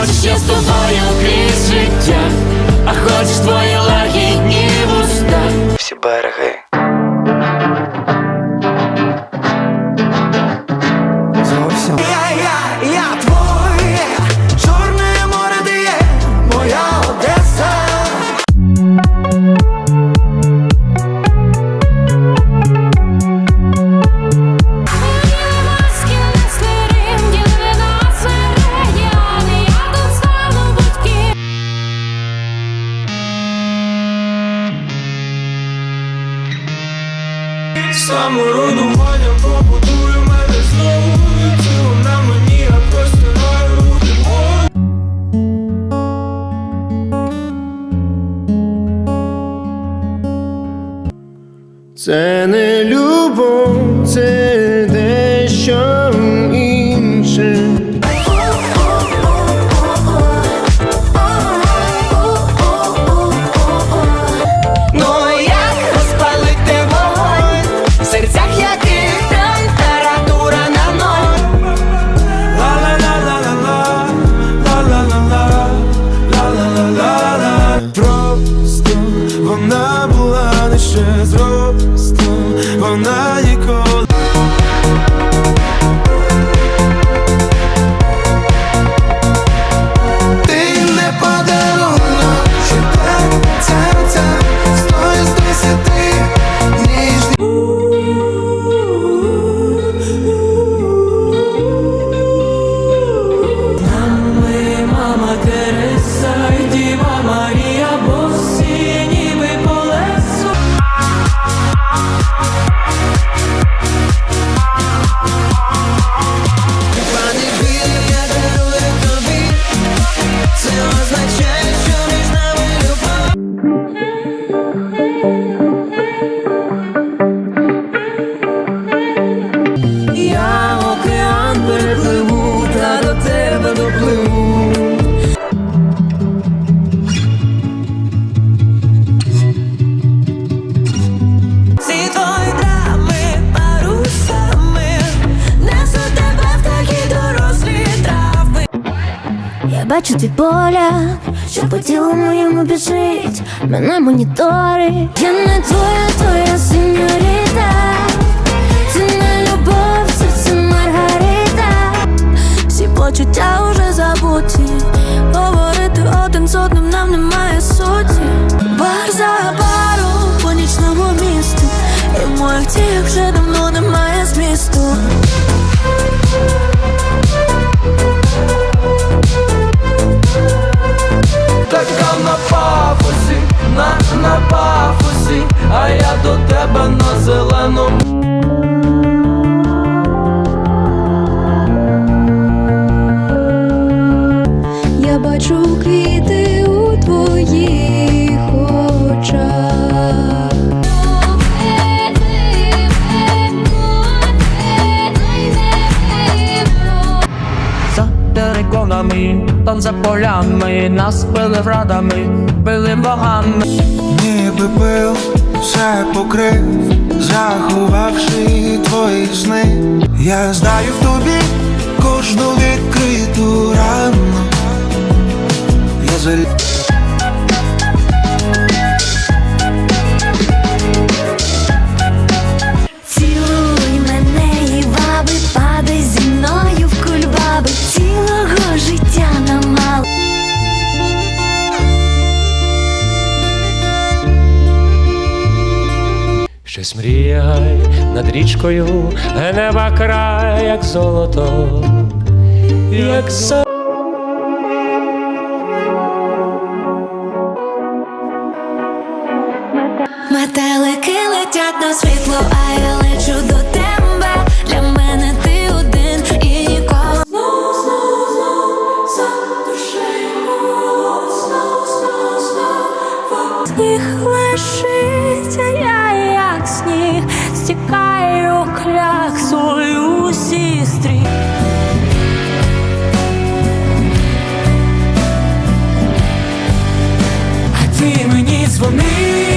Хочеш я з тобою крізь життя, а хочеш твої лагідні вуси Маму роду маня побудує мене знову. Цілом на мені, я простираю руки. Це Бачу твій поля, що по тілу моєму біжить, мене моніторить. Я не твоя, твоя сеньоріта Це не любов, це все Маргарита. Всі почуття уже забуті. Говорити один з одним нам немає суті. Бар за баром по нічному місту. І в моїх діях вже давно немає змісту. Териконами, за полями, нас били градами, били богами. Ніби пил все покрив, заховавши твої сни. Я знаю в тобі кожну відкриту рану. Я заль... річкою, неба край, як золото, як золото. Вони